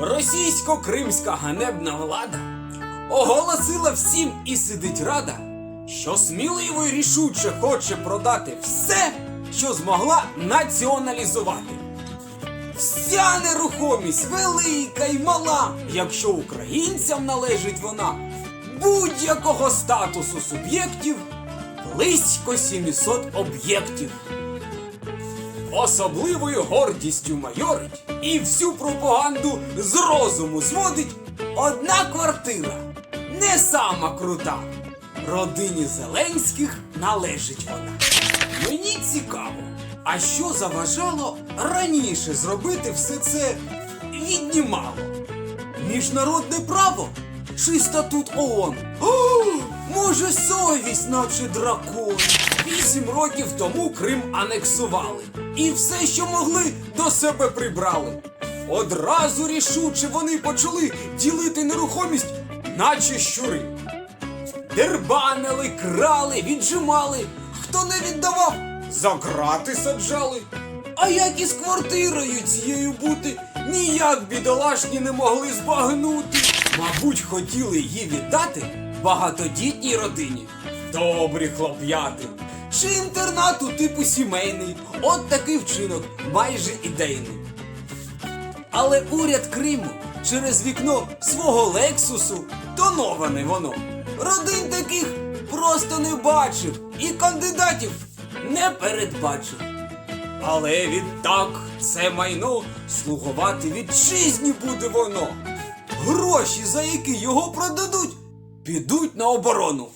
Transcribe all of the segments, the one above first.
російсько-кримська ганебна влада оголосила всім і сидить рада, що сміливо і рішуче хоче продати все, що змогла націоналізувати. Вся нерухомість велика й мала, якщо українцям належить вона будь-якого статусу суб'єктів близько 700 об'єктів. Особливою гордістю майорить і всю пропаганду з розуму зводить одна квартира, не сама крута. Родині Зеленських належить вона. Мені цікаво, а що заважало раніше зробити все це віднімало? Міжнародне право чи статут ООН? О, може, совість, наче дракон. Вісім років тому Крим анексували. І все, що могли, до себе прибрали. Одразу рішуче вони почали ділити нерухомість, наче щури. Дербанили, крали, віджимали. Хто не віддавав, за грати саджали. А як із квартирою цією бути, ніяк бідолашні не могли збагнути. Мабуть, хотіли її віддати багатодітній родині. Добрі хлоп'яти. Чи інтернату типу сімейний. От такий вчинок, майже ідейний. Але уряд Криму через вікно свого Лексусу тоноване воно. Родин таких просто не бачив і кандидатів не передбачив. Але відтак це майно слугувати вітчизні буде воно. Гроші, за які його продадуть, підуть на оборону.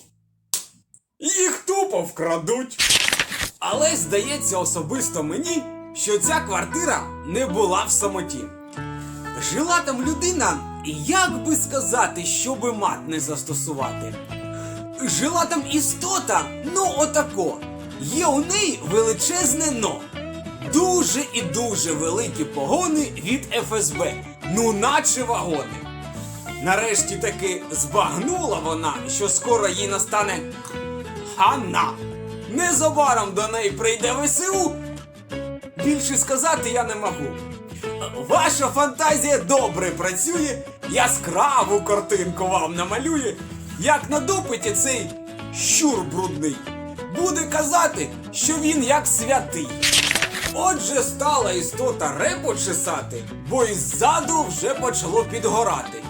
Їх тупо вкрадуть. Але здається особисто мені, що ця квартира не була в самоті. Жила там людина, як би сказати, щоби мат не застосувати. Жила там істота, ну отако. Є у неї величезне но. Дуже і дуже великі погони від ФСБ, ну наче вагони. Нарешті таки збагнула вона, що скоро їй настане хана. Незабаром до неї прийде ВСУ. Більше сказати я не можу. Ваша фантазія добре працює, яскраву картинку вам намалює, як на допиті цей щур брудний буде казати, що він як святий. Отже, стала істота репо чесати, бо іззаду вже почало підгорати.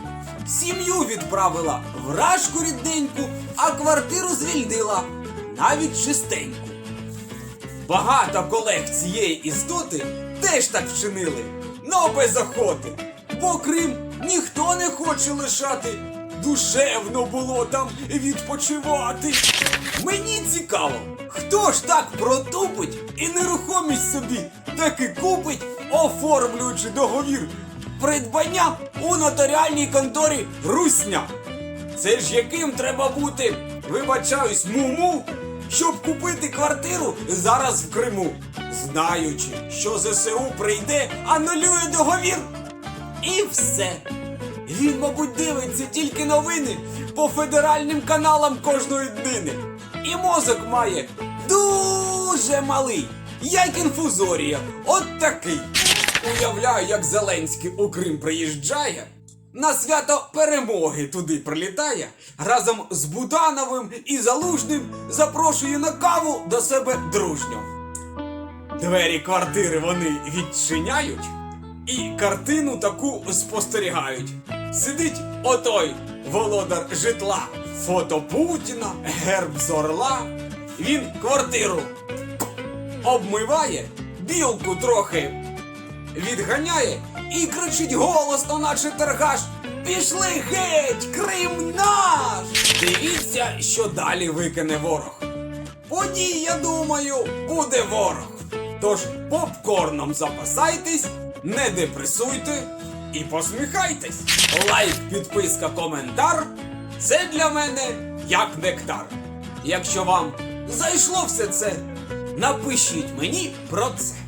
Сім'ю відправила вражку рідненьку, а квартиру звільнила навіть чистеньку. Багато колег цієї істоти теж так вчинили, но без охоти. Бо Крим ніхто не хоче лишати. Душевно було там відпочивати. Мені цікаво, хто ж так протупить і нерухомість собі таки купить, оформлюючи договір придбання у нотаріальній конторі Русня. Це ж яким треба бути, вибачаюсь, муму, щоб купити квартиру зараз в Криму, знаючи, що ЗСУ прийде, анулює договір. І все. Він, мабуть, дивиться тільки новини по федеральним каналам кожної днини. І мозок має дуже малий, як інфузорія. От такий. Уявляю, як Зеленський у Крим приїжджає. На свято перемоги туди прилітає, разом з Будановим і Залужним запрошує на каву до себе дружньо. Двері квартири вони відчиняють і картину таку спостерігають. Сидить отой володар житла, фото Путіна, герб з орла. Він квартиру обмиває, білку трохи відганяє і кричить голосно, наче торгаш. Пішли геть, Крим наш! Дивіться, що далі викине ворог. Подій, я думаю, буде ворог. Тож попкорном запасайтесь, не депресуйте і посміхайтесь. Лайк, підписка, коментар це для мене як нектар. Якщо вам зайшло все це, напишіть мені про це.